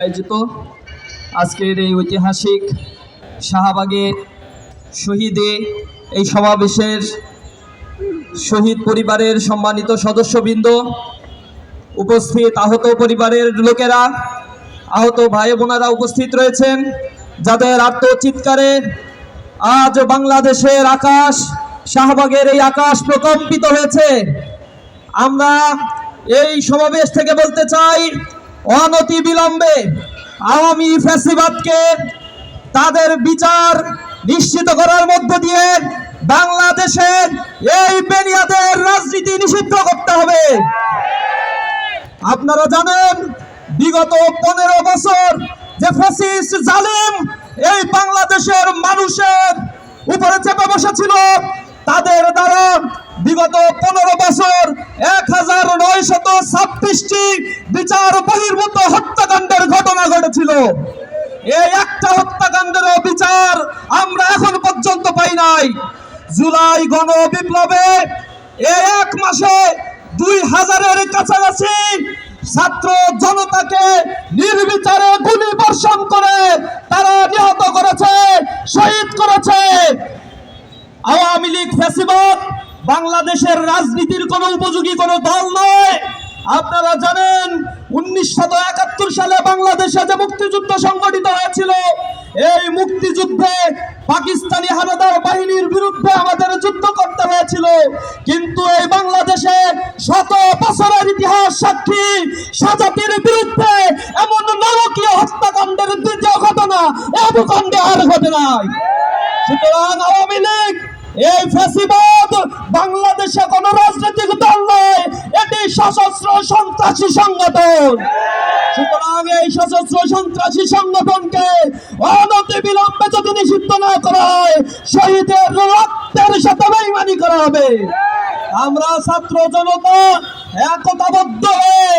আয়োজিত আজকের এই ঐতিহাসিক শাহবাগে শহীদে এই সমাবেশের শহীদ পরিবারের সম্মানিত সদস্যবৃন্দ, উপস্থিত আহত পরিবারের লোকেরা, আহত ভাই বোনেরা উপস্থিত রয়েছেন, যাদের আত্মচিৎকারে আজ বাংলাদেশের আকাশ, শাহবাগের এই আকাশ প্রকম্পিত হয়েছে। আমরা এই সমাবেশ থেকে বলতে চাই অনতি বিলম্বে আওয়ামী ফ্যাসিবাদকে তাদের বিচার নিশ্চিত করার মধ্য দিয়ে বাংলাদেশের এই বেনিয়াদের রাজনীতি নিষিদ্ধ করতে হবে। আপনারা জানেন, বিগত পনেরো বছর যে ফ্যাসিস্ট জালিম এই বাংলাদেশের মানুষের উপরে চেপে বসেছিল, তাদের দ্বারা বিগত পনেরো বছর এক হাজার বহির্ভূত হত্যাকাণ্ডের ঘটনা ঘটেছিল। এই একটা বিচার আমরা এখন পর্যন্ত পাই নাই। জুলাই গণ বিপ্লবে এক মাসে দুই হাজারের কাছাকাছি ছাত্র জনতাকে নির্বিচারে গুলি বর্ষণ করে তারা নিহত করেছে, শহীদ করেছে। আওয়ামী লীগ ফ্যাসিবাদ বাংলাদেশের রাজনীতির কোনো উপযোগী কোনো দল নয়। আপনারা জানেন, উনিশশো একাত্তর সালে বাংলাদেশে যে মুক্তিযুদ্ধ সংগঠিত হয়েছিল, এই মুক্তিযুদ্ধে পাকিস্তানি হানাদার বাহিনীর বিরুদ্ধে আমাদের যুদ্ধ করতে হয়েছিল। কিন্তু এই বাংলাদেশে শত বছরের ইতিহাস সাক্ষী সাজাতির বিরুদ্ধে এমন নরকীয় হত্যাকাণ্ডের দ্বিতীয় ঘটনা, এ ভূখণ্ডে আর ঘটে নাই। সুতরাং আওয়ামী লীগ, এই ফ্যাসিবাদ বাংলাদেশে কোন রাজনৈতিক দল নয় এটি সশস্ত্র সন্ত্রাসী সংগঠন। সুতরাং এই সশস্ত্র সন্ত্রাসী সংগঠনকে অনতি বিলম্বে যদি নিষিদ্ধ না করা হয় শহীদের রক্তের সাথে বেইমানি করা হবে। আমরা ছাত্র জনতা একতাবদ্ধ হয়ে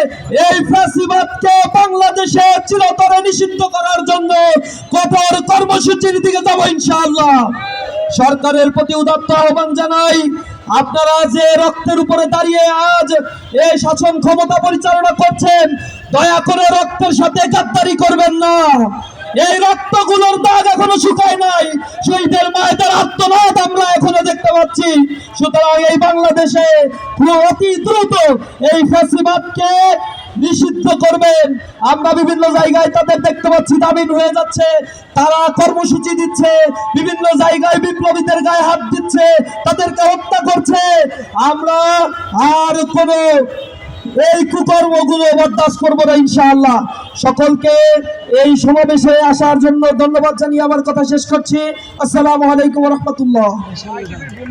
এই ফ্যাসিবাদকে বাংলাদেশে চিরতরে নিষিদ্ধ করার জন্য কঠোর কর্মসূচির দিকে যাব ইনশাআল্লাহ। সরকারের প্রতি উদাত্ত আহ্বান জানাই আপনারা যে রক্তের উপরে দাঁড়িয়ে আজ এই শাসন ক্ষমতা পরিচালনা করছেন, দয়া করে রক্তের সাথে গাদ্দারি করবেন না। এই রক্তগুলোর দাগ এখনও শুকায় নাই। শহীদের মায়েদের আত্মবাদ আমরা এখনও দেখতে পাচ্ছি। সুতরাং এই বাংলাদেশে অতি দ্রুত এই ফ্যাসিবাদকে নিষিদ্ধ করবেন। আমরা বিভিন্ন জায়গায় তাদের দেখতে পাচ্ছি দাবিন হয়ে যাচ্ছে। তারা কর্মসূচি দিচ্ছে, বিভিন্ন জায়গায় বিপ্লবীদের গায়ে হাত দিচ্ছে, তাদেরকে হত্যা করছে। আমরা আর কোনো এই কুকর্মগুলো বরদাস্ত করব না, ইনশাআল্লাহ। সকলকে এই সমাবেশে আসার জন্য ধন্যবাদ জানিয়ে আমার কথা শেষ করছি। আসসালামু আলাইকুম রহমতুল্লাহ।